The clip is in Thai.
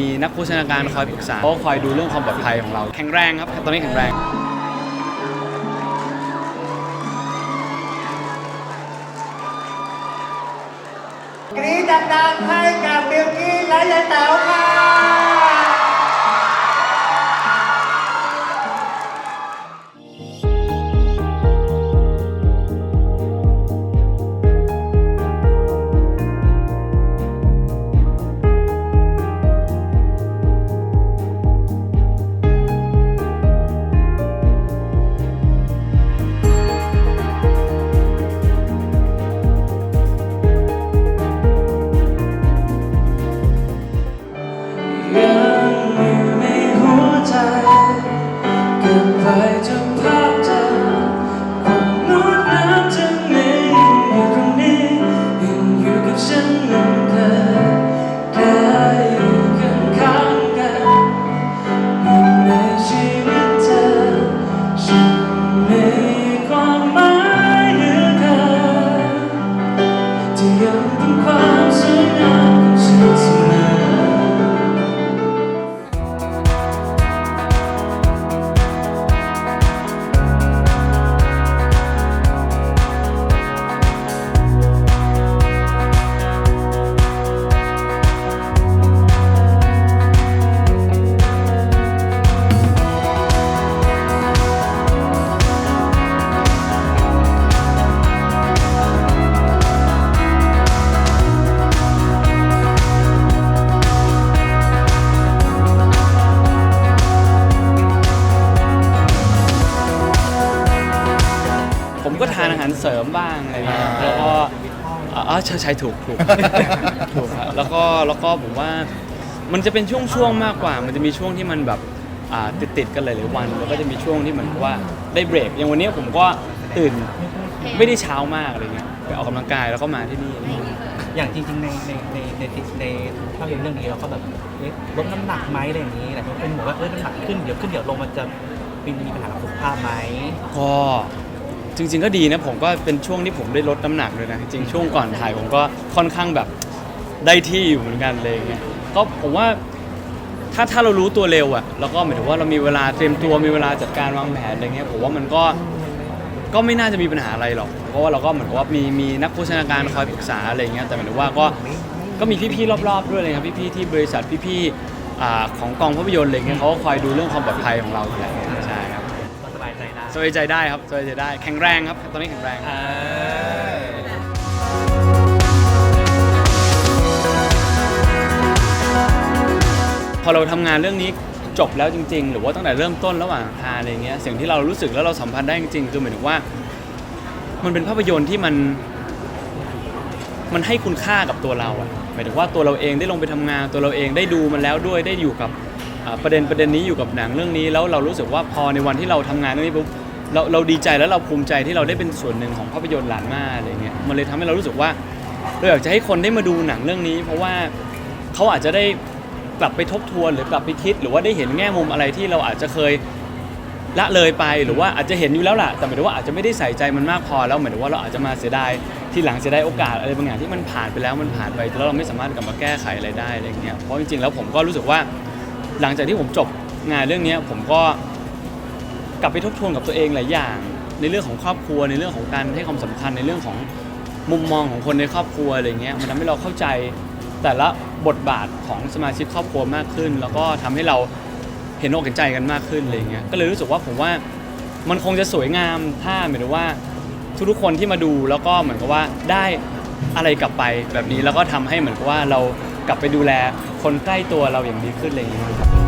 มีนักโภชนาการคอยปรึกษาเขาก็คอยดูเรื่องความปลอดภัยของเรา แข็งแรงครับ ตอนนี้แข็งแรงกรีดดังๆให้กับเบลกี้และยายแต๋วค่ะ เก็บ เสริมบ้างอะไรเงี้ยแล้วก็อ๋อใช่ใช่ถูกถูกถูกครับแล้วก็แล้วก็ผมว่ามันจะเป็นช่วงๆมากกว่า มันจะมีช่วงที่มันแบบอ่าติดติดๆกันหลายๆวัน แล้วก็จะมีช่วงที่เหมือนกับว่าได้เบรก อย่างวันนี้ผมก็ตื่นไม่ได้เช้ามากอะไรเงี้ยไปออกกำลังกายแล้วก็มาที่นี่อะไรเงี้ยอย่างจริงๆในในในในในในภาพยนตร์เรื่องนี้เราก็แบบเอ๊ะลดน้ำหนักไหมอะไรอย่างนี้แต่คนเป็นบอกว่าเออน้ำหนักขึ้นเดี๋ยวขึ้นเดี๋ยวลงมันจะมีมีปัญหากับสุขภาพไหมก็ จริง ๆ ก็ดีนะผมก็เป็นช่วงที่ผมได้ลดน้ำหนักเลยนะจริงๆช่วงก่อนถ่ายผมก็ค่อนข้างแบบได้ที่อยู่เหมือนกันเลยเงี้ยก็ผมว่าถ้าถ้าเรารู้ตัวเร็วอะแล้วก็หมายถึงว่าเรามีเวลาเตรียมตัวมีเวลาจัดการวางแผนอะไรเงี้ยผมว่ามันก็ก็ไม่น่าจะมีปัญหาอะไรหรอก เพราะว่าเราก็เหมือนกับว่ามีมีนักโภชนาการคอยปรึกษาอะไรเงี้ยแต่หมายถึงว่าก็ก็มีพี่ๆรอบๆด้วยเลยครับพี่ๆที่บริษัทพี่ๆอ่าของกองภาพยนตร์อะไรเงี้ยเขาก็คอยดูเรื่องความปลอดภัยของเราอยู่แล้ว สบายใจได้สบายใจได้ครับสบายใจได้ แข็งแรงครับ ตอนนี้แข็งแรง อ่าพอเราทำงานเรื่องนี้จบแล้วจริง ๆ หรือว่าตั้งแต่เริ่มต้นระหว่างทางอะไรเงี้ยสิ่งที่เรารู้สึกแล้วเราสัมผัสได้จริงๆคือหมายถึงว่า มันเป็นภาพยนตร์ที่มัน มันให้คุณค่ากับตัวเราอะหมายถึงว่าตัวเราเองได้ลงไปทำงานตัวเราเองได้ดูมันแล้วด้วยได้อยู่กับอ่าประเด็นประเด็นนี้อยู่กับหนังเรื่องนี้ แล้วเรารู้สึกว่าพอในวันที่เราทำงานเรื่องนี้ปุ๊บ เราเราดีใจแล้วเราภูมิใจที่เราได้เป็นส่วนหนึ่งของภาพยนตร์หลานมาอะไรเงี้ยมันเลยทำให้เรารู้สึกว่าเราอยากจะให้คนได้มาดูหนังเรื่องนี้ เพราะว่าเขาอาจจะได้กลับไปทบทวนหรือกลับไปคิด หรือว่าได้เห็นแง่มุมอะไรที่เราอาจจะเคยละเลยไปหรือว่าอาจจะเห็นอยู่แล้วล่ะ แต่หมายถึงว่าอาจจะไม่ได้ใส่ใจมันมากพอแล้วหมายถึงว่าเราอาจจะมาเสียดายที่หลังเสียดายโอกาสอะไรบางอย่างที่มันผ่านไปแล้วมันผ่านไปแล้วเราไม่สามารถกลับมาแก้ไขอะไรได้อะไรเงี้ยเพราะจริงๆแล้วผมก็รู้สึกว่า หลังจากที่ผมจบงานเรื่องนี้ผมก็ กลับไปทบทวนกับตัวเองหลายอย่าง ในเรื่องของครอบครัวในเรื่องของการให้ความสำคัญในเรื่องของมุมมองของคนในครอบครัวอะไรเงี้ยมันทำให้เราเข้าใจแต่ละบทบาทของสมาชิกครอบครัวมากขึ้น แล้วก็ทำให้เราเห็นอกเห็นใจกันมากขึ้นอะไรเงี้ยก็เลยรู้สึกว่าผมว่ามันคงจะสวยงามถ้าหมายถึงว่าทุกๆคนที่มาดูแล้วก็เหมือนกับว่าได้อะไรกลับไปแบบนี้แล้วก็ทำให้เหมือนกับว่าเรากลับไปดูแลคนใกล้ตัวเราอย่างดีขึ้นอะไรอย่างเงี้ย